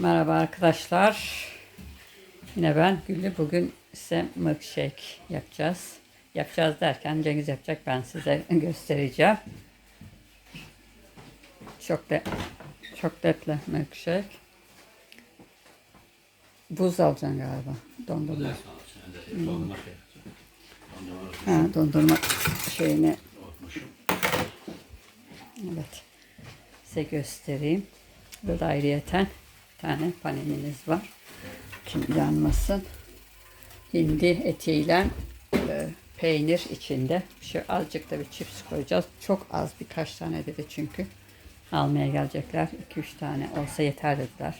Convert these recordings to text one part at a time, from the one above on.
Merhaba arkadaşlar. Yine ben Güllü. Bugün size milkshake yapacağız. Yapacağız derken Cengiz yapacak. Ben size göstereceğim. Çoklat, çoklatlı milkshake. Buz alacaksın galiba. Dondurma. Ha, dondurma şeyini Evet. Size göstereyim. Burada ayrıyeten tane panelimiz var. Şimdi yanmasın. Hindi etiyle e, peynir içinde. Şu azıcık da bir chips koyacağız. Çok az birkaç tane dedi çünkü. Almaya gelecekler. 2-3 tane olsa yeter dediler.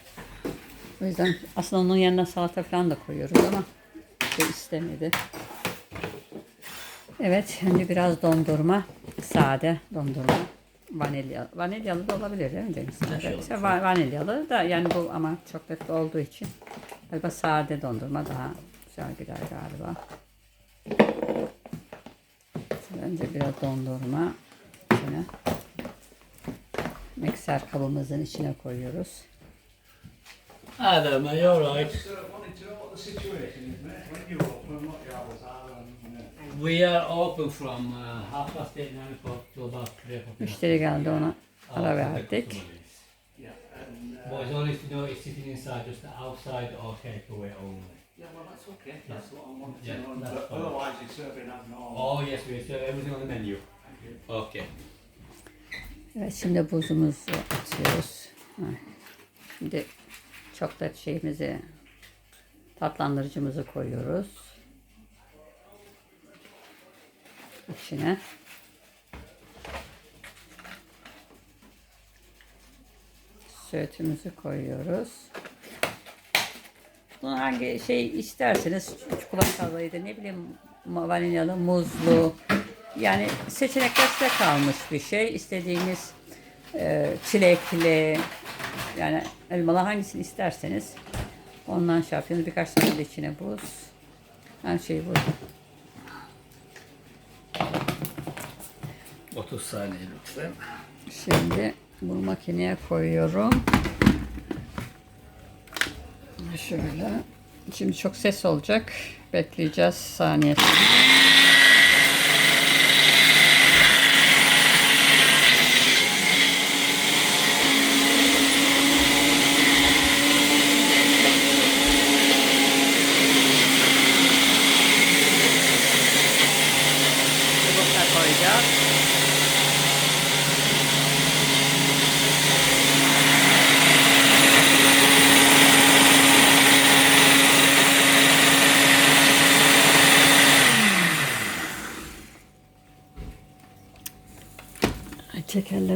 O yüzden aslında onun yanına salata falan da koyuyoruz ama şey istemedi. Evet, şimdi biraz dondurma. Sade dondurma. Vanilya. Vanilyalı da olabilir değil mi Cengiz? şey İşte va- vanilyalı da yani bu ama çikolatlı olduğu için galiba sade dondurma daha güzel gider galiba. Önce biraz dondurma içine mikser kabımızın içine koyuyoruz. Adam, are you alright? We are open from uh, half past eight, nine o'clock till about three o'clock. Müşteri geldi ona ara verdik. yeah, and uh, only to know it's sitting inside, just outside or takeaway only. yeah, well, that's okay. That's what I wanted Yeah, to know. that's But fine. otherwise, you're serving as normal. Oh yes, we serve everything on the menu. Okay. Evet şimdi buzumuzu atıyoruz. Ha, Şimdi çoklat şeyimizi tatlandırıcımızı koyuyoruz. İçine. Sütümüzü koyuyoruz. Bunu hangi şey isterseniz çikolatalı ne bileyim vanilyalı, muzlu yani seçenekler size kalmış bir şey. İstediğiniz e, çilekli yani elmalı hangisini isterseniz ondan şey yapıyorsunuz. Birkaç tane de içine buz. Her şey burada. 30 saniye lütfen. Şimdi bunu makineye koyuyorum. Şöyle. Şimdi çok ses olacak. Bekleyeceğiz saniye.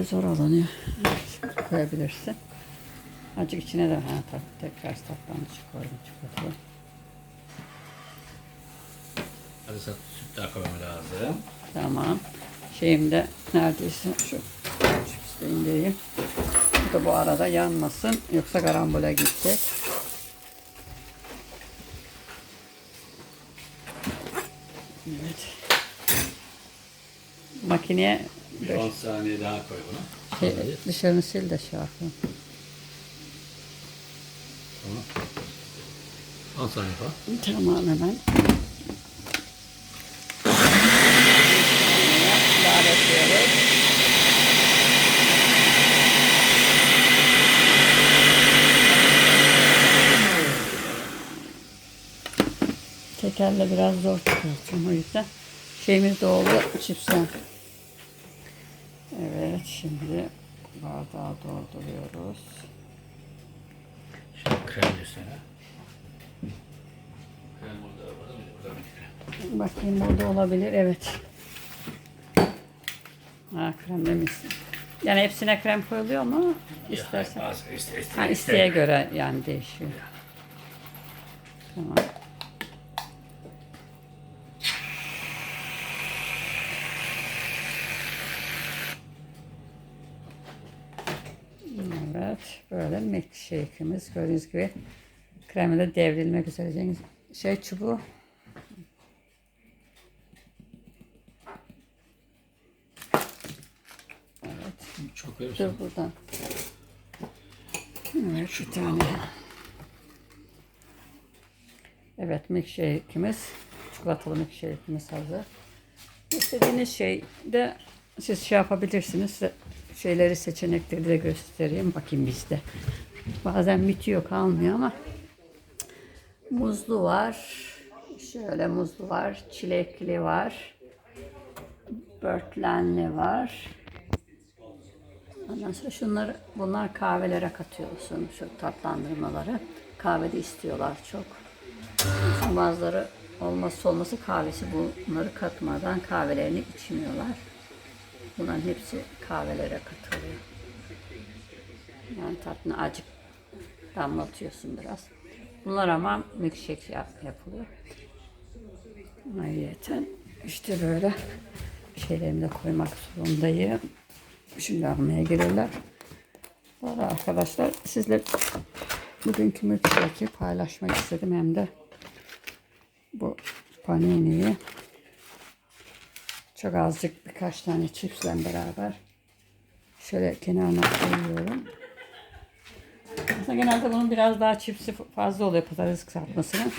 Zor alınıyor. Koyabilirsin. Azıcık içine de ha, tabii tekrar tatlanmış koydum çikolatayı. Hadi süt daha koymam lazım. Tamam. Şeyim de neredeyse şu çipsi indireyim. Bu da bu arada yanmasın. Yoksa karambole gidecek. Evet. Makineye Bir 10 saniye daha koy bunu. şey, dışarını sil de şey yapayım. Tamam. 10 saniye falan. Tamam hemen. Tekerle biraz zor çıkartacağım o yüzden. Şeyimiz de oldu çipsen. Evet şimdi bardağı dolduruyoruz. Şimdi krem. Krem krem? Bakayım burada olabilir. Evet. Ha kremle mi? Yani hepsine krem koyuluyor mu? İstersen. Ya, bazı iste, iste, Ha, iste. isteğe göre yani değişiyor. Tamam. Evet, böyle milkshake'imiz gördüğünüz gibi kremle devrilmek üzere. Şey çubuğu Çok dur buradan. Evet bir tane. Evet milkshake'imiz, çikolatalı milkshake'imiz hazır. İstediğiniz şey de siz şey yapabilirsiniz. Şeyleri, seçenekleri de göstereyim. Bakayım bizde. Bazen bitiyor kalmıyor ama muzlu var. Şöyle muzlu var. Çilekli var. Börtlenli var. Ondan sonra şunları, bunlar kahvelere katıyorsun. Şu tatlandırmaları. Kahvede istiyorlar çok. Bazıları olmazsa olması kahvesi bunları katmadan kahvelerini içmiyorlar. Bunların hepsi kahvelere katılıyor. Yani tatlını acık damlatıyorsun biraz. Bunlar ama milkshake yap, yapılıyor. Ayrıyeten işte böyle şeylerimi de koymak zorundayım. Şimdi almaya gelirler. Arada arkadaşlar sizle bugünkü milkshake'i paylaşmak istedim hem de bu paniniyi çok azıcık birkaç tane çipsle beraber şöyle kenarına koyuyorum. Aslında genelde bunun biraz daha çipsi fazla oluyor patates kızartmasının.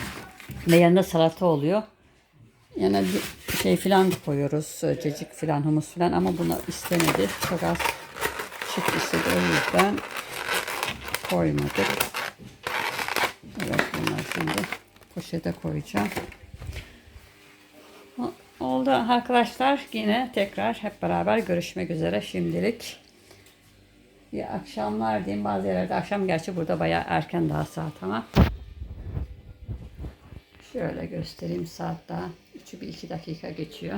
Ve yanında salata oluyor. Yani şey filan koyuyoruz. Cecik filan, humus filan ama bunu istemedi. Çok az çift istedi. O yüzden koymadık. Evet bunlar şimdi poşete koyacağım. Oldu arkadaşlar. Yine tekrar hep beraber görüşmek üzere şimdilik. İyi akşamlar diyeyim. Bazı yerlerde akşam gerçi burada bayağı erken daha saat ama. Şöyle göstereyim saat daha. 3'ü bir iki dakika geçiyor.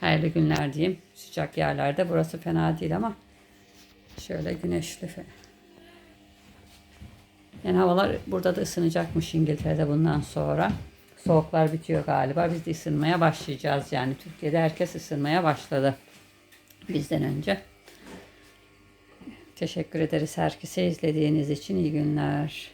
Hayırlı günler diyeyim. Sıcak yerlerde. Burası fena değil ama şöyle güneşli. Yani havalar burada da ısınacakmış İngiltere'de bundan sonra. Soğuklar bitiyor galiba. Biz de ısınmaya başlayacağız yani. Türkiye'de herkes ısınmaya başladı. Bizden önce. Teşekkür ederiz herkese izlediğiniz için. iyi günler.